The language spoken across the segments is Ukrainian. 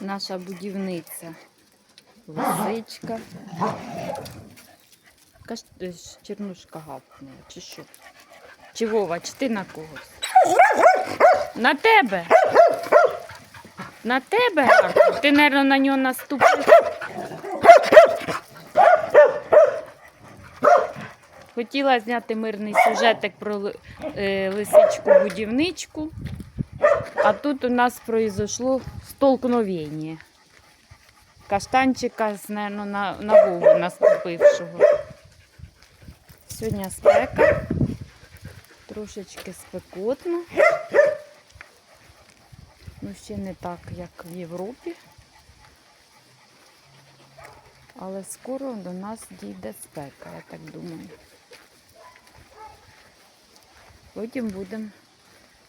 наша будівниця. Лисичка. Е, Чернушка гавкнула, чи що? Чи Вова, чи ти на когось? На тебе. На тебе? гавкнув? Ти, мабуть, на нього наступив. Хотіла зняти мирний сюжетик про е, лисичку-будівничку. А тут у нас произошло столкновення. Каштанчика, з, наверно, на, на Вову наступившого. Сьогодні спека. Трошечки спекотно. Ну, ще не так, як в Європі. Але скоро до нас дійде спека, я так думаю. Потім будемо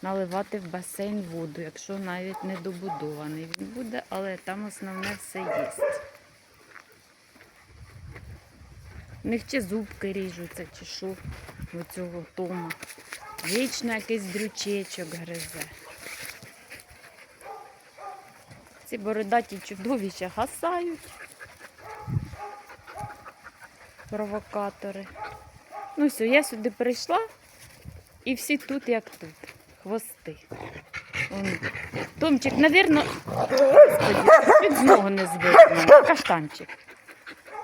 наливати в басейн воду, якщо навіть не добудований він буде, але там основне все є. В них чи зубки ріжуться, чи що у цього Тома. Вічно якийсь дрючечок гризе. Ці бородаті чудовища гасають. Провокатори. Ну все, я сюди прийшла і всі тут, як тут. Хвости. Томчик, навірно, чуть з ногу не збив. Каштанчик.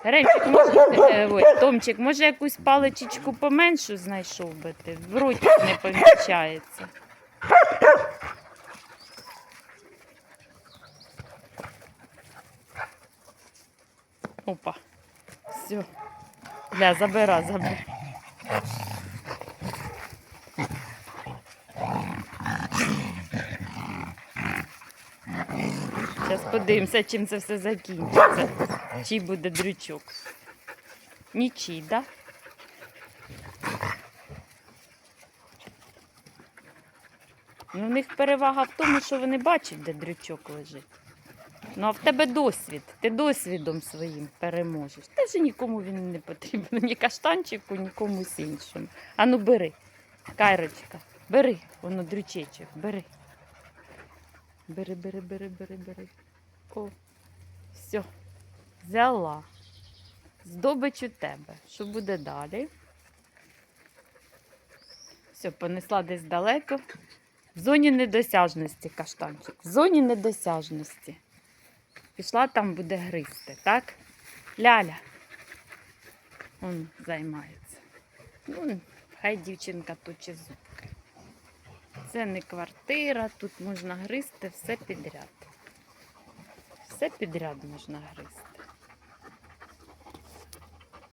Ремчик, може, е, ой, Томчик, може якусь паличечку поменшу знайшов би ти? В роті не поміщається. Опа. Все. Бля, забира, забира. Зараз подивимося, чим це все закінчиться. Чий буде дрючок. Нічий, так? Да? Ну, в них перевага в тому, що вони бачать, де дрючок лежить. Ну, а в тебе досвід. Ти досвідом своїм переможеш. Та вже нікому він не потрібен. Ні каштанчику, ні комусь іншому. Ану, бери. Кайрочка, бери, воно дрючечок, бери. Бери, бери, бери, бери, бери. О, все. Взяла. Здобич у тебе. Що буде далі? Все, понесла десь далеко. В зоні недосяжності каштанчик. В зоні недосяжності. Пішла там буде гризти, так? Ляля. Он займається. Ну, хай дівчинка точить зубки. Це не квартира, тут можна гризти все підряд. Все підряд можна гризти.